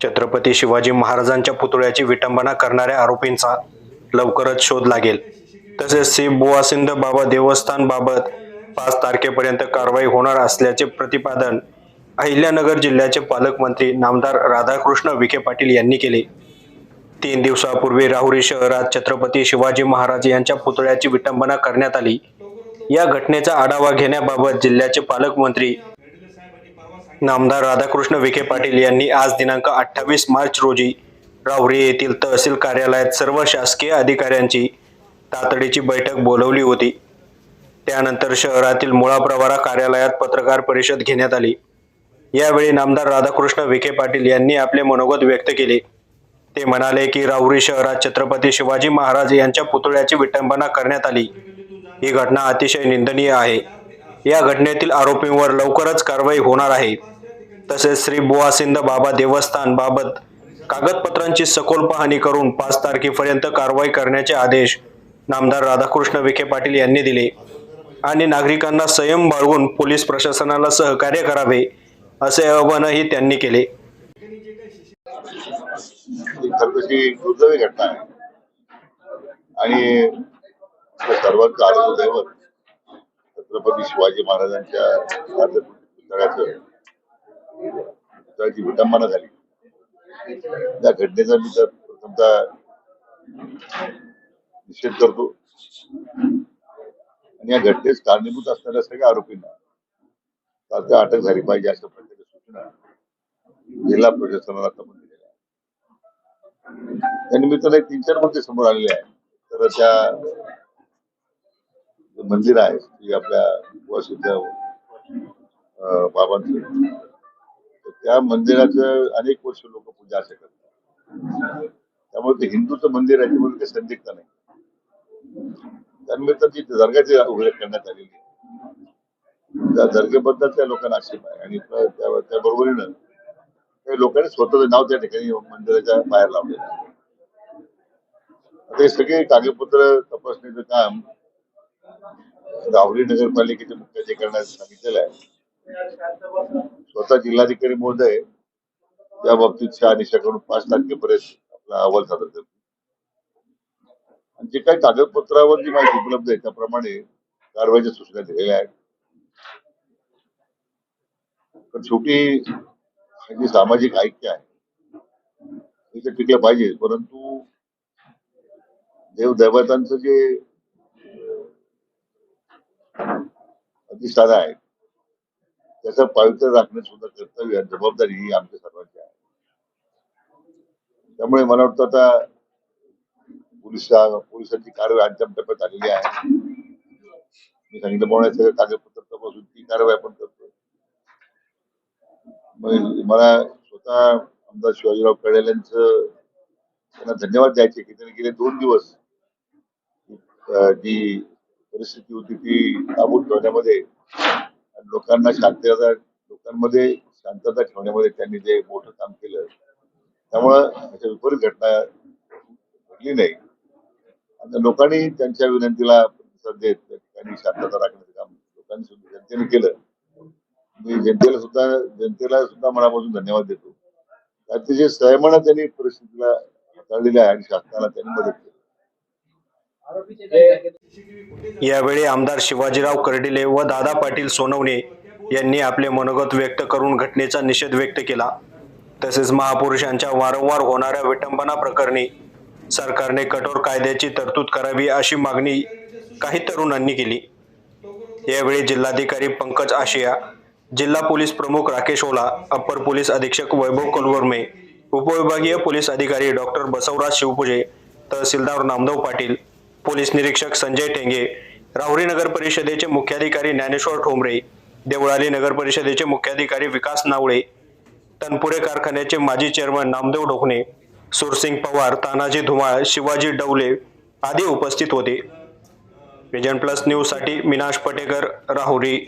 छत्रपती शिवाजी महाराजांच्या पुतळ्याची विटंबना करणाऱ्या आरोपींचा लवकरच शोध लागेल. तसेच श्री बुवासिंद बाबा देवस्थान बाबत पाच तारखेपर्यंत कारवाई होणार असल्याचे प्रतिपादन अहिल्यानगर जिल्ह्याचे पालकमंत्री नामदार राधाकृष्ण विखे पाटील यांनी केले. तीन दिवसापूर्वी राहुरी शहरात छत्रपती शिवाजी महाराज यांच्या पुतळ्याची विटंबना करण्यात आली. या घटनेचा आढावा घेण्याबाबत जिल्ह्याचे पालकमंत्री नामदार राधाकृष्ण विखे पाटील यांनी आज दिनांक अठ्ठावीस मार्च रोजी राहुरी येथील तहसील कार्यालयात सर्व शासकीय अधिकाऱ्यांची तातडीची बैठक बोलवली होती. त्यानंतर शहरातील मुळा प्रवारा कार्यालयात पत्रकार परिषद घेण्यात आली. यावेळी नामदार राधाकृष्ण विखे पाटील यांनी आपले मनोगत व्यक्त केले. ते म्हणाले की राहुरी शहरात छत्रपती शिवाजी महाराज यांच्या पुतळ्याची विटंबना करण्यात आली. ही घटना अतिशय निंदनीय आहे. या घटनेतील आरोपींवर लवकरच कारवाई होणार आहे. तसेच श्री बुवासिंद बाबा देवस्थान बाबत कागदपत्रांची सखोल पाहणी करून पाच तारखेपर्यंत कारवाई करण्याचे आदेश नामदार राधाकृष्ण विखे पाटील यांनी दिले. आणि नागरिकांना संयम बाळगून पोलीस प्रशासनाला सहकार्य करावे असे आवाहनही त्यांनी केले. दुर्दैवी घटना आहे. आणि सर्वात छत्रपती शिवाजी महाराजांच्या पुतळ्याची विटंबना झाली. त्या घटनेचा मी तर प्रथमतः निषेध करतो. आणि या घटनेस कारणीभूत असणाऱ्या सगळ्या आरोपींना तात्काळ अटक झाली पाहिजे अशा प्रकारच्या सूचना जिल्हा प्रशासनाला आपण दिलेल्या त्या निमित्ताने तीन चार मुद्दे समोर आलेले आहेत. तर त्या मंदिर आहे आपल्या वसुदेव बाबांचं. त्या मंदिराचं अनेक वर्ष लोक पूजा असे करतात. त्यामुळे ते हिंदूचं मंदिर आहे त्यामुळे काही संदिग्ध नाही. त्यानिमित्त ती दर्गाची उल्लेख करण्यात आलेली आहे. त्या दर्गेबद्दल त्या लोकांना आक्षेप आहे. आणि त्या- बरोबरीनं त्या बरोबरीनं काही लोकांनी स्वतःचं नाव त्या ठिकाणी मंदिराच्या बाहेर लावलेलं आहे. आता हे सगळे कागदपत्र तपासणीचं काम दाहुरी नगरपालिकेचे मुख्य मुख्याधिकाऱ्यांना सांगितलेलं आहे. स्वतः जिल्हाधिकारी महोदय त्या बाबतीत शहानिशा करून पाच तारखेपर्यंत आपला अहवाल सादर करतो आणि जे काही कागदपत्रावर जी माहिती उपलब्ध आहे त्याप्रमाणे कारवाईच्या सूचना दिलेल्या आहेत. पण शेवटी जी जे सामाजिक ऐक्य आहे हे तर टिकलं पाहिजे परंतु देवदैवतांचं जे अधिष्ठान आहेत त्याचं पावित्र्य राखणे सुद्धा कर्तव्य जबाबदारी ही आमच्या सर्वांची आहे. त्यामुळे मला वाटतं आता पोलीस पोलिसांची कारवाई अंतिम टप्प्यात आलेली आहे. मी सांगितल्याप्रमाणे सगळं कागदपत्र तपासून ती कारवाई आपण करतोय. मग मला स्वतः आमदार शिवाजीराव कडेल यांचं त्यांना धन्यवाद द्यायचे की त्यांनी गेले दोन दिवस. जी परिस्थिती होती ती काबूत ठेवण्यामध्ये आणि लोकांना शांतता लोकांमध्ये शांतता ठेवण्यामध्ये त्यांनी जे मोठं काम केलं त्यामुळं अशा विपरीत घटना घडली नाही. आणि लोकांनी त्यांच्या विनंतीला प्रतिसाद देत त्या ठिकाणी शांतता राखण्याचं काम लोकांनी सुद्धा जनतेने केलं. मी जनतेला सुद्धा जनतेला सुद्धा मनापासून धन्यवाद देतो. अतिशय संयमानं त्यांनी परिस्थितीला हाताळलेली आहे आणि शासनाला त्यांनी मदत केली. यावेळी आमदार शिवाजीराव कर्डिले व दादा पाटील सोनवणे यांनी आपले मनोगत व्यक्त करून घटनेचा निषेध व्यक्त केला. तसेच महापुरुषांच्या वारंवार होणाऱ्या विटंबना प्रकरणी सरकारने कठोर कायद्याची तरतूद करावी अशी मागणी काही तरुणांनी केली. यावेळी जिल्हाधिकारी पंकज आशिया जिल्हा पोलीस प्रमुख राकेश ओला अप्पर पोलीस अधीक्षक वैभव कुलवर्मे उपविभागीय पोलीस अधिकारी डॉक्टर बसवराज शिवपुजे तहसीलदार नामदेव पाटील पोलीस निरीक्षक संजय टेंगे राहुरी नगर परिषदेचे मुख्याधिकारी ज्ञानेश्वर ठोंबरे देवळाली नगर परिषदेचे मुख्याधिकारी विकास नावळे तनपुरे कारखान्याचे माजी चेअरमन नामदेव ढोकणे सुरसिंग पवार तानाजी धुमाळ शिवाजी डवले आदी उपस्थित होते. विजन प्लस न्यूजसाठी मिनाश पटेकर राहुरी.